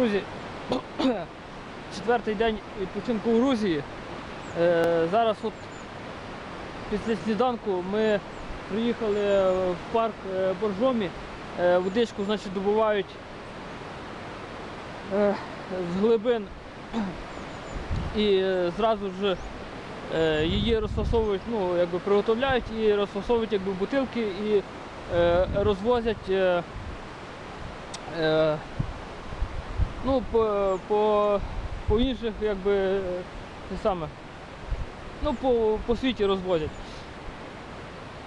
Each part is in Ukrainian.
Друзі, четвертий день відпочинку у Грузії. Е, зараз от після сніданку ми приїхали в парк е, Боржомі. Е, водичку значить, добувають з глибин і зразу ж її розфасовують, ну, якби приготовляють і розфасовують якби, бутилки і розвозять. Ну, по, по, по інших, якби, е, те саме, ну, по, по світі розвозять.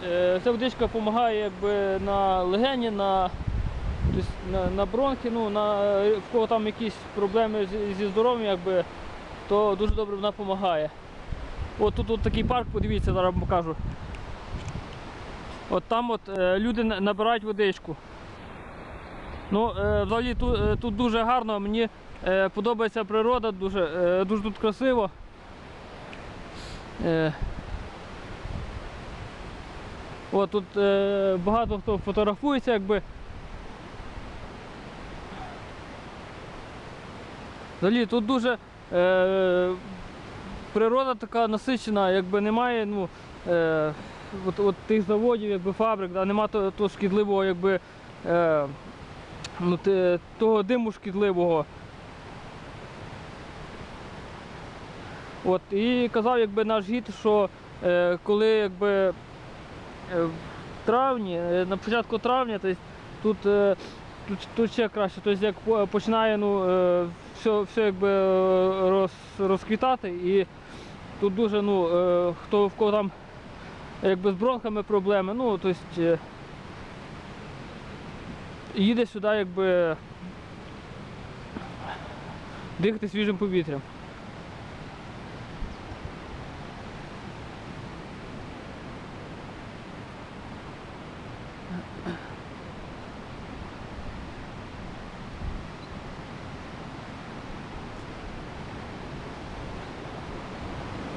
Е, Ця водичка допомагає якби, на легені, на, на, на бронхи, ну, на, в кого там якісь проблеми зі, зі здоров'ям, якби, то дуже добре вона допомагає. От тут от такий парк, подивіться, зараз вам покажу. От там от е, люди набирають водичку. Ну, е, взагалі тут, е, тут дуже гарно, мені е, подобається природа, дуже, дуже тут красиво. От тут багато хто фотографується, якби. Взагалі тут дуже природа така насичена, якби немає ну, от, от тих заводів, якби фабрик, да, немає того, шкідливого якби, ну, того диму шкідливого. От, і казав якби, наш гід, що е, коли якби, е, в травні, е, на початку травня, тобто, тут, е, тут, тут ще краще, тобто, як починає ну, все, все якби, роз, розквітати, і тут дуже, ну, хто в кого там якби, з бронхами проблеми, ну, тобто, їде сюди, якби дихати свіжим повітрям.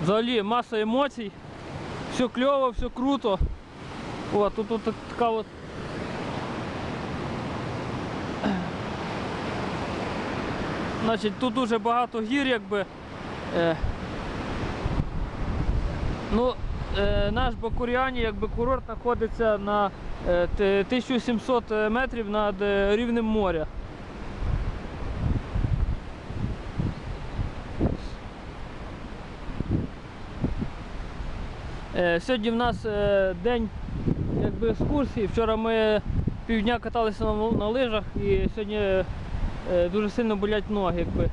Взагалі маса емоцій, все кльово, все круто. О, тут, тут така от Значить, тут дуже багато гір, якби. Е, ну, е, наш Бакуріані, якби курорт знаходиться на е, 1700 метрів над е, рівнем моря. Е, сьогодні в нас е, день якби, екскурсії. Вчора ми півдня каталися на, на лижах і сьогодні е, дуже сильно болять ноги. Якби.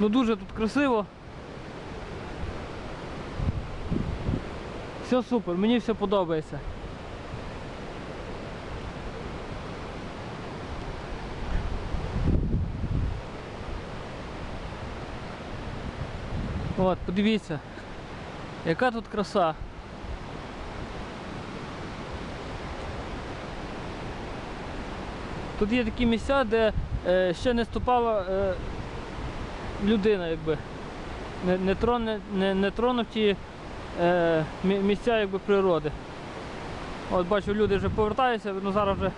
Ну дуже тут красиво. Все супер, мені все подобається. От, подивіться, яка тут краса. Тут є такі місця, де е, ще не ступала е, людина, якби. Не, не, троне, не, не тронуті е, місця якби, природи. От бачу, люди вже повертаються, ну зараз вже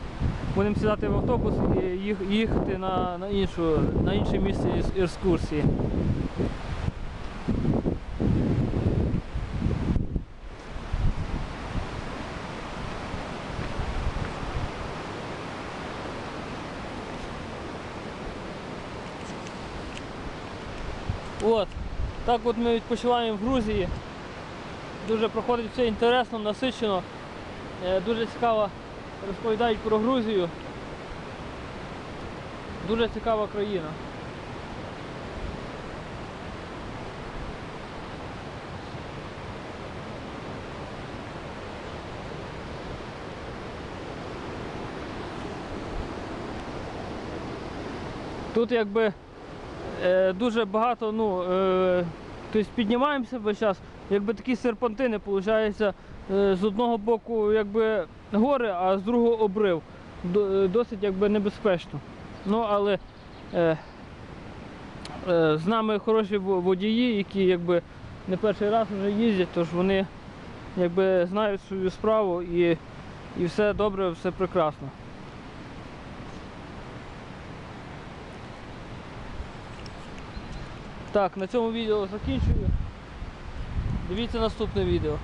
будемо сідати в автобус і їх, їхати на, на, іншу, на інше місце екскурсії. От. Так от ми відпочиваємо в Грузії. Дуже проходить все інтересно, насичено. Е, Дуже цікаво розповідають про Грузію. Дуже цікава країна. Тут якби дуже багато, ну, е, тобто піднімаємося весь час, якби такі серпантини, виходить, е, з одного боку якби гори, а з другого обрив. Е, Досить якби небезпечно. Ну, але е, е, з нами хороші водії, які якби не перший раз вже їздять, тож вони якби знають свою справу і І все добре, все прекрасно. Так, на цьому відео закінчую. Дивіться наступне відео.